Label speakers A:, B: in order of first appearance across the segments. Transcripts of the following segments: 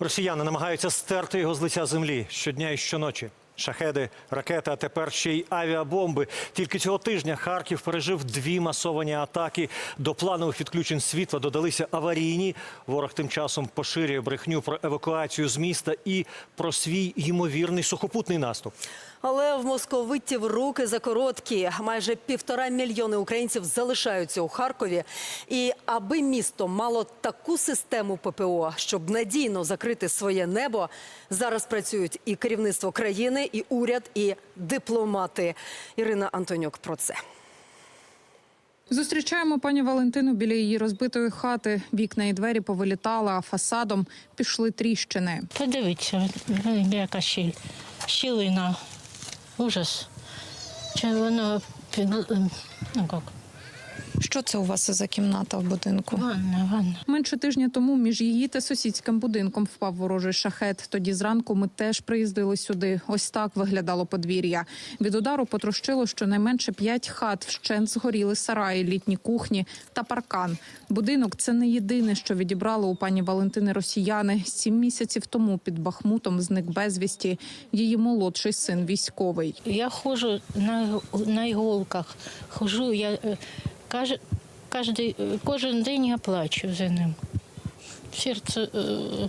A: Росіяни намагаються стерти його з лиця землі щодня і щоночі. Шахеди, ракети, а тепер ще й авіабомби. Тільки цього тижня Харків пережив дві масовані атаки. До планових відключень світла додалися аварійні. Ворог тим часом поширює брехню про евакуацію з міста і про свій ймовірний сухопутний наступ.
B: Але в московитів руки закороткі. Майже півтора мільйони українців залишаються у Харкові. І аби місто мало таку систему ППО, щоб надійно закрити своє небо, зараз працюють і керівництво країни, і уряд, і дипломати. Ірина Антонюк про це.
C: Зустрічаємо пані Валентину біля її розбитої хати. Вікна і двері повилітали, а фасадом пішли тріщини.
D: Подивіться, яка щіль. Щілина. Ужас. Чи воно під. Ну як?
E: Що це у вас за кімната в будинку?
D: Ванна, ванна.
C: Менше тижня тому між її та сусідським будинком впав ворожий шахет. Тоді зранку ми теж приїздили сюди. Ось так виглядало подвір'я. Від удару потрощило щонайменше п'ять хат. Вщент згоріли сараї, літні кухні та паркан. Будинок це не єдине, що відібрали у пані Валентини росіяни. Сім місяців тому під Бахмутом зник безвісті. Її молодший син військовий.
D: Я ходжу на, на іголках. Хожу, я е, каже, кожен, кожен день я плачу за ним. Серце е,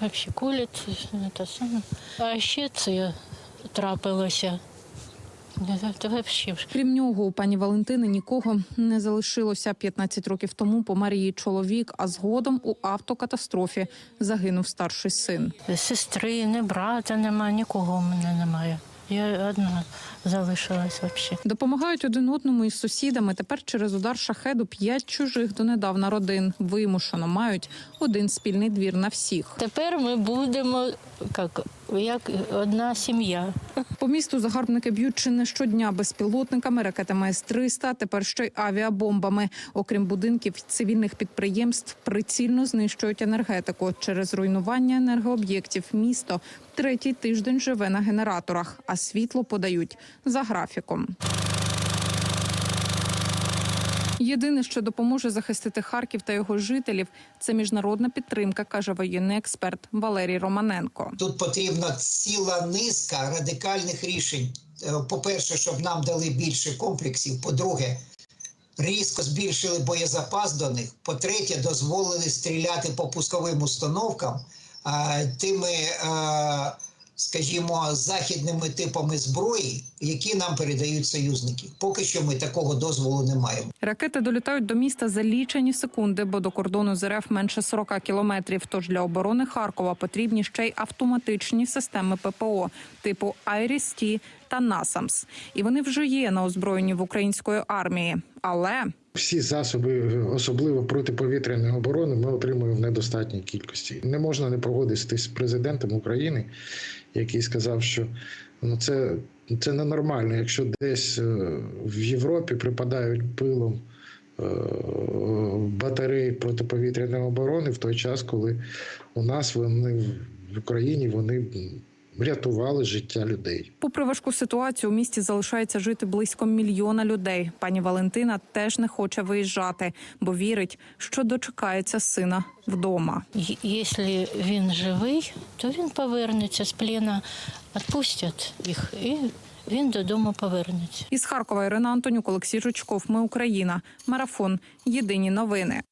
D: взагалі колить, це саме. А ще це трапилося.
C: Крім нього, у пані Валентини нікого не залишилося. 15 років тому помер її чоловік, а згодом у автокатастрофі загинув старший син.
D: Сестри, не брата немає, нікого в мене немає. Я одна залишилась взагалі.
C: Допомагають один одному із сусідами. Тепер через удар шахеду п'ять чужих донедавна родин вимушено мають один спільний двір на всіх.
D: Тепер ми будемо як, як одна сім'я.
C: По місту загарбники б'ють чи не щодня безпілотниками, ракетами С-300, тепер ще й авіабомбами. Окрім будинків цивільних підприємств, прицільно знищують енергетику. Через руйнування енергооб'єктів місто третій тиждень живе на генераторах, а світло подають за графіком. Єдине, що допоможе захистити Харків та його жителів, це міжнародна підтримка, каже воєнний експерт Валерій Романенко.
F: Тут потрібна ціла низка радикальних рішень. Е, По-перше, щоб нам дали більше комплексів. По-друге, різко збільшили боєзапас до них. По-третє, дозволили стріляти по пусковим установкам тими, а, скажімо, західними типами зброї, які нам передають союзники. Поки що ми такого дозволу не маємо.
C: Ракети долітають до міста за лічені секунди, бо до кордону з РФ менше 40 кілометрів. Тож для оборони Харкова потрібні ще й автоматичні системи ППО типу «Айріс-Ті» та «Насамс». І вони вже є на озброєнні в української армії. Але
G: Всі засоби, особливо протиповітряної оборони, ми отримуємо в недостатній кількості. Не можна не погодитись з президентом України, який сказав, що ну це, це ненормально, якщо десь е, в Європі припадають пилом е, батареї протиповітряної оборони в той час, коли у нас вони в Україні вони врятували життя людей.
C: попри важку ситуацію, у місті залишається жити близько мільйона людей. Пані Валентина теж не хоче виїжджати, бо вірить, що дочекається сина вдома.
D: Якщо він живий, то він повернеться з плена, відпустять їх, і він додому повернеться.
C: Із Харкова Ірина Антонюк, Олексій Жучков. Ми Україна. Марафон. Єдині новини.